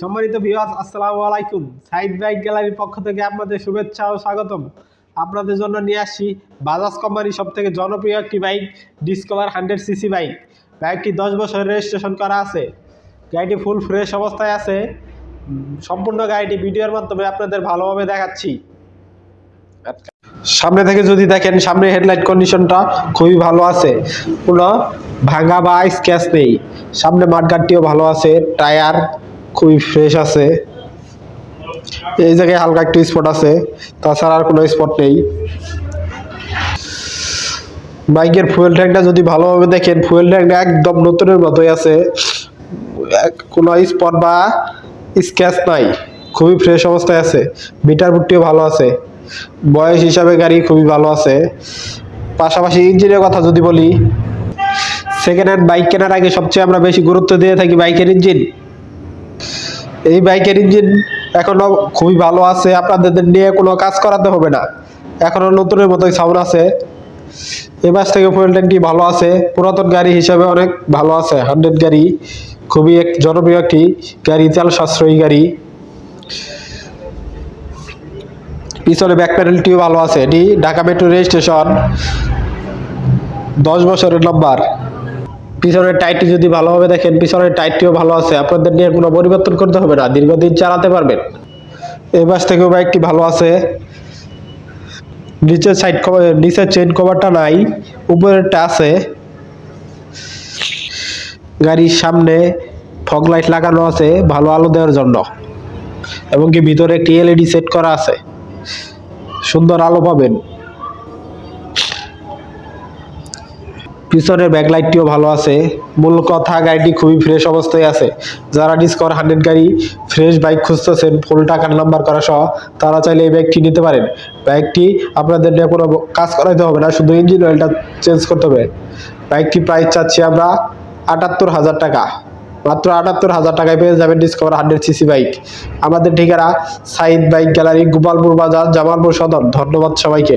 সম্মানিত ভিউয়ার্স আসসালামু আলাইকুম। সাইড বাইক গ্যালারির পক্ষ থেকে আপনাদের শুভেচ্ছা ও স্বাগতম। আপনাদের জন্য নিয়ে আসি বাজাজ কোম্পানির সব থেকে জনপ্রিয় একটি bike Discover hundred CC bike বাইকটি দশ বছরের রেজিস্ট্রেশন করা আছে। গাড়িটি ফুল ফ্রেশ অবস্থায় আছে। সম্পূর্ণ গাড়িটি ভিডিওর মাধ্যমে আপনাদের ভালোভাবে দেখাচ্ছি। সামনে থেকে যদি দেখেন, সামনে হেডলাইট কন্ডিশনটা খুবই ভালো আছে। কোনো ভাঙা বা স্ক্যাচ নেই। সামনে মাঠগাটটিও ভালো আছে। টায়ার খুবই ফ্রেশ আছে। এই জায়গায় হালকা একটু স্পট আছে, তাছাড়া আর কোনো স্পট নেই। বাইকের ফুয়েল ট্যাঙ্কটা যদি ভালোভাবে দেখেন ফুয়েল ট্যাঙ্কটা একদম নতুনের মতোই আছে। কোনো স্পট বা স্ক্যাচ নাই, খুবই ফ্রেশ অবস্থায় আছে। মিটার বুটটিও ভালো আছে। বয়স হিসাবে গাড়ি খুবই ভালো আছে। পাশাপাশি ইঞ্জিনের কথা যদি বলি সেকেন্ড হ্যান্ড বাইক কেনার আগে সবচেয়ে আমরা বেশি গুরুত্ব দিয়ে থাকি বাইকের ইঞ্জিন এই বাইকের ইঞ্জিন এখনও খুবই ভালো আছে, আপনাদের নিয়ে কোনো কাজ করাতে হবে না। এখনও নতুনের মতোই সাউন্ড আছে। এ মাস থেকে ফুয়েল ট্যাঙ্কটি ভালো আছে, পুরাতন গাড়ি হিসাবে অনেক ভালো আছে হান্ড্রেড গাড়ি, খুবই এক জনপ্রিয় একটি গাড়ি তেল সাশ্রয়ী গাড়ি। পিছনে ব্যাক প্যানেলটিও ভালো আছে, এটি ঢাকা মেট্রো রেজিস্ট্রেশন দশ বছরের নাম্বার পিছনের টাইটটি যদি ভালোভাবে দেখেন পিছনের টাইটটিও ভালো আছে। আপনাদের নিয়ে কোনো পরিবর্তন করতে হবে না। দীর্ঘদিন চালাতে পারবেন। এই বাস থেকেও বাইকটি ভালো আছে। নিচের সাইড কভার নিচের চেন কভারটা নাই। উপরেরটা আছে। গাড়ির সামনে ফগ লাইট লাগানো আছে, ভালো আলো দেওয়ার জন্য। এবং কি ভিতরে একটি এলইডি সেট করা আছে। সুন্দর আলো পাবেন। পিছনের ব্যাকলাইটটিও ভালো আছে। মূল কথা, গাড়িটি খুবই ফ্রেশ অবস্থায় আছে। যারা ডিসকভার হান্ড্রেড গাড়ি ফ্রেশ বাইক খুঁজতেছেন ফুল টাকার নাম্বার করা সহ, তারা চাইলে এই বাইকটি নিতে পারেন। বাইকটি আপনাদের নিয়ে কোনো কাজ করাইতে হবে না, শুধু ইঞ্জিন অয়েলটা চেঞ্জ করতে হবে। বাইকটি প্রাইস চাচ্ছি আমরা আটাত্তর হাজার টাকা। মাত্র আটাত্তর হাজার টাকায় পেয়ে যাবেন ডিসকভার হান্ড্রেড সিসি বাইক আমাদের ঠিকানা সাইদ বাইক গ্যালারি গোপালপুর বাজার, জামালপুর সদর। ধন্যবাদ সবাইকে।